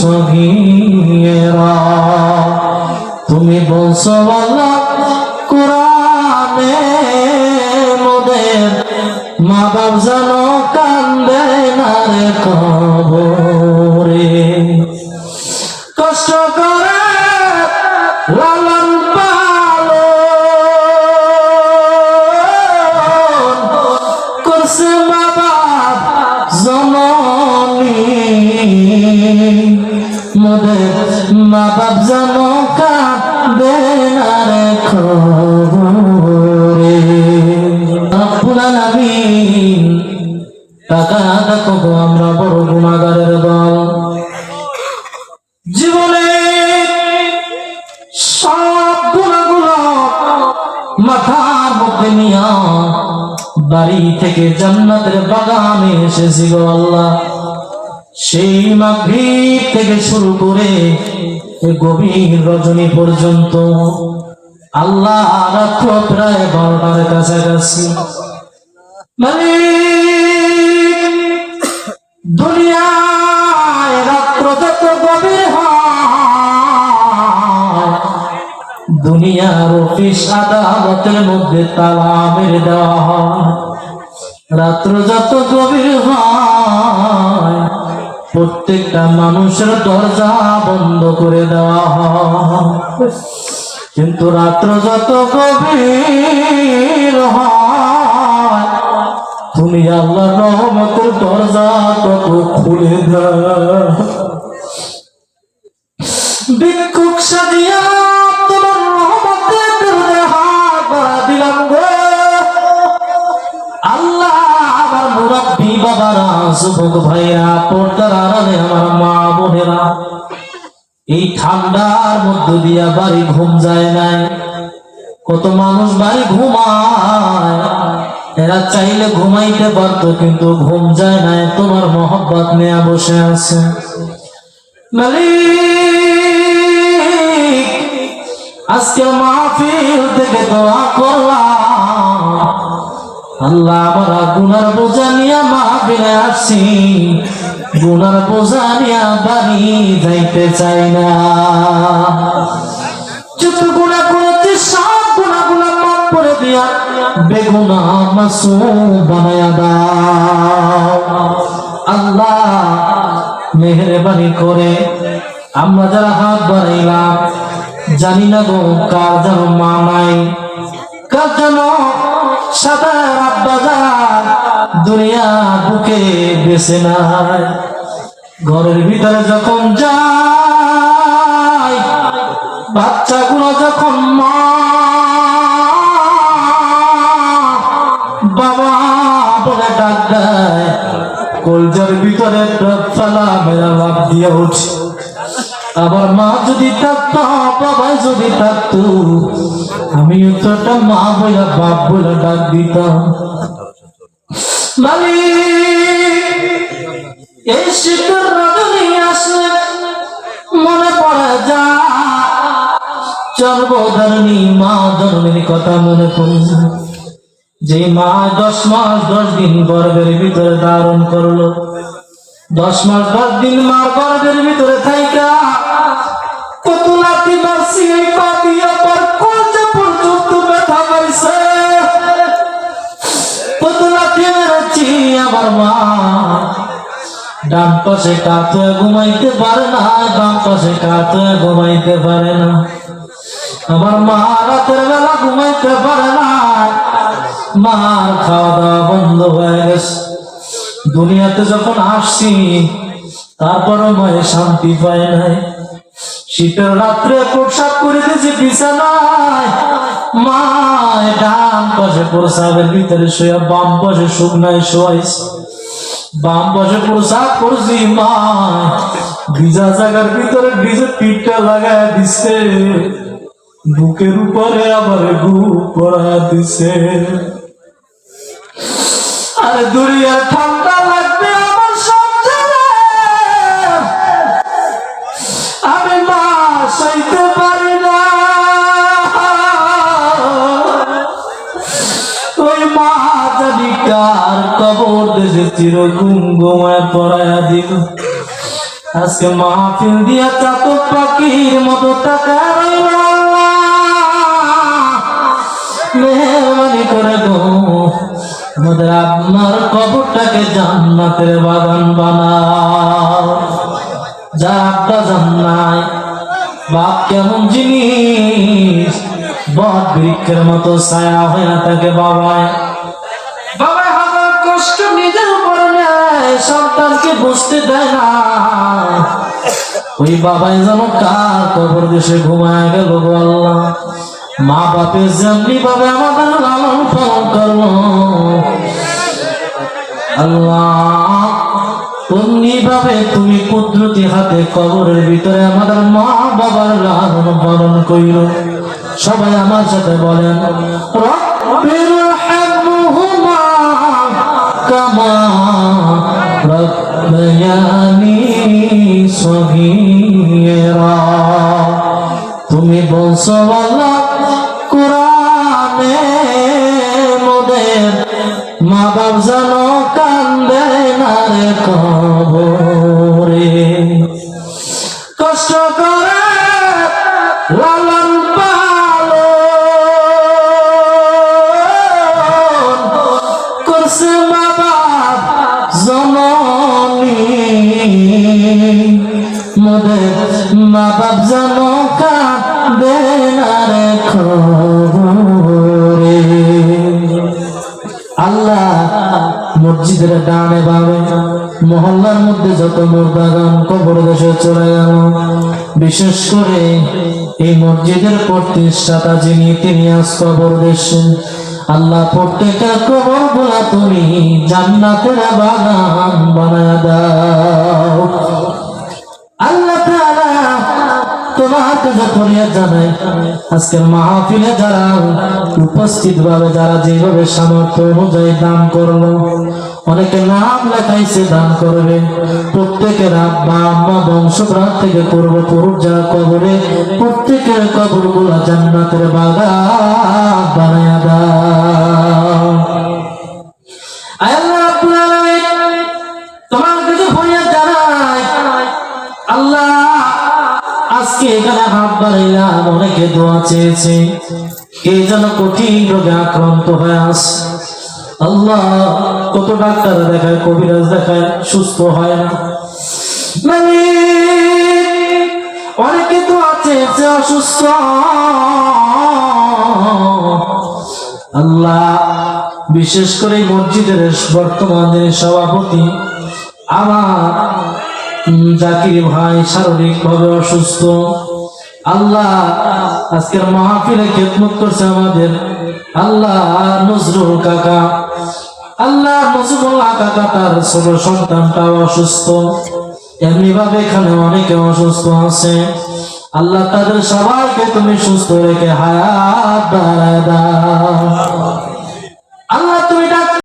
সগীরা তুমি বলছো আল্লাহ কোরআনে মোদের মা বাপ জানো কান্দে না রে কবরে। মা বাপ জানো কাঁদে না রে খবরে। টাকা দেখো আমরা বড় গুণাগারের দল। জীবনে সব গুণাগুলো মাথার মধ্যে নিয়া বাড়ি থেকে জান্নাতের বাগানে এসেছি গো আল্লাহ। সেই মাগরিব থেকে শুরু করে গভীর রজনী পর্যন্ত আল্লাহ রাত্র প্রায় বারোটার কাছাকাছি। মালিক, দুনিয়ায় মধ্যে তালা দেওয়া হয়। রাত্র যত গভীর হয় প্রত্যেকটা মানুষের দরজা বন্ধ করে দেওয়া কিন্তু রাত্র যত গভীর তুমি আল্লাহ রহমতের দরজা তত খুলে দাও সাজিয়া যুবক ভাইরা পর্দার আড়ালে আমার মা বোনেরা, এই ঠান্ডার মধ্য দিয়া বাড়ি ঘুম যায় নাই। কত মানুষ বাড়ি ঘুমায়, এরা চাইলে ঘুমাইতে পারতো, কিন্তু ঘুম যায় নাই। তোমার মহব্বত নেয়া বসে আছে। আজকে মাহফিল থেকে দোয়া করলাম। আল্লাহ আমরা গুনার বোঝা নিয়ে মাহফিলে আসছি গুনার বোঝা নিয়ে বাড়ি যাইতে চাই না। যত গুণা করেছি, সব গুণা গুণা মাফ করে দিয়া বেগুনা মাসুম বানায়া দাও। আল্লাহ মেহরবানি করে আমরা যারা হাত বাড়াইলাম, জানি না গো কার যেন মা নাই, কার যেন সাদা আব্বাজার দুনিয়া বুকে বেছে নাই। ঘরের ভিতরে যখন যায়, বাচ্চাগুলো যখন মা, বাবা বলে ডাক দেয়, কলজার ভিতরে ফেলা মেরা লাভ দিয়ে উঠে। আবার মা যদি থাকতো বাবা যদি থাকতো আমি উত্তরটা মা বইলা বাপ বইলা ডাক দিতাম। এই শীতের রজনী আসলে মনে পড়ে যা। চর্বধরণী মা ধরণীর কথা মনে পড়ে যে। মা দশ মাস দশ দিন গর্ভের ভিতরে ধারণ করল, দশ মাস দশ দিন মার গর্ভের ভিতরে থাইকা। কত লাঠি মারছি এই পা দিয়া আমার মা। ডান পাশে কাত ঘুমাইতে পারে না, বাম পাশে কাত ঘুমাইতে পারে না। আমার মা রাতের বেলা ঘুমাইতে পারে না। মার খাওয়া দাওয়া বন্ধ হয়ে গেছে। দুনিয়াতে যখন আসছি, তারপরও মায়ের শান্তি পায় নাই। শীতের রাত্রে প্রসাদ করিতেছি বিছানায়। মা ডান পাশে প্রসাবের ভিতরে শুয়ে বাম পাশে শুকনায় শোয়াইছে বাম পাশে প্রসাদ করছি মা ভিজা জায়গার ভিতরে ভিজে পিঠটা লাগায় দিছে। বুকের উপরে আবার বুক পড়া দিছে। আরে দুনিয়া ঠান্ডা কবর দেশে চির ঘুম ঘুমায় পড়ায়া দিল। আজকে মাহফিল দিয়া চাতক পাখির মতো টাকা মেহরবানি করে গো। আমাদের আপনার কবরটাকে জান্নাতের বাগান বানাও। যা আব্বা জান্নাই বাপ কেমন জিনিস, বট বৃক্ষের মতো ছায়া হয়ে থাকে বাবায়। নেয় সন্তানকে বুঝতে দেয় না। ওই বাবাই যেন কার কবর দেশে ঘুমায় গেল আল্লাহ। মা বাপের ভাবে আমাদের লালন পালন করল। আল্লাহ, অমনি ভাবে তুমি কুদরতি হাতে কবরের ভিতরে আমাদের মা বাবার লালন পালন কইল সবাই আমার সাথে বলেন রব্বায়ানি সগীরা। তুমি বলছো আল্লাহ কোরআনে মোদের মা বাপ যেন আল্লাহ মসজিদের ডানে বামে মহল্লার মধ্যে যত মুর্দাগান কবর দেশে চলে গেল। বিশেষ করে এই মসজিদের প্রতিষ্ঠাতা যিনি, তিনি আজ কবর দেশে আল্লাহ প্রত্যেকটা কবরগুলা তুমি জান্নাতের বাগান বানায় দাও। তোমার কাছে জানাই আজকের মাহফিলে যারা উপস্থিত ভাবে, যারা যেভাবে সামর্থ্য অনুযায়ী দান করল, অনেকে নাম লেখাইছে, দান করবে। প্রত্যেকের আব্বা আম্মা বংশপ্রাণ থেকে যারা কবরে, প্রত্যেকের কবরগুলা জান্নাতের বাগান। দোয়া চেয়েছে। কে যেন কঠিন রোগে আক্রান্ত হয়ে আস। আল্লাহ, কত ডাক্তার দেখায়, কবিরাজ দেখায়, সুস্থ হয় না। অনেকে তো আছে যে অসুস্থ। আল্লাহ, বিশেষ করে মসজিদের বর্তমান সভাপতি, আমার জাকির ভাই শারীরিক ভাবে অসুস্থ। আল্লাহ আজকের মাহফিলে খেদমত করছে আমাদের আল্লাহ নজরুল কাকা। আল্লাহ নজরুল্লাহ কাকা তার ছোট সন্তানটাও অসুস্থ। এমনি ভাবে এখানে অনেকে অসুস্থ আছে। আল্লাহ তাদের সবাইকে তুমি সুস্থ রেখে হায়াত আল্লাহ তুমি ডাক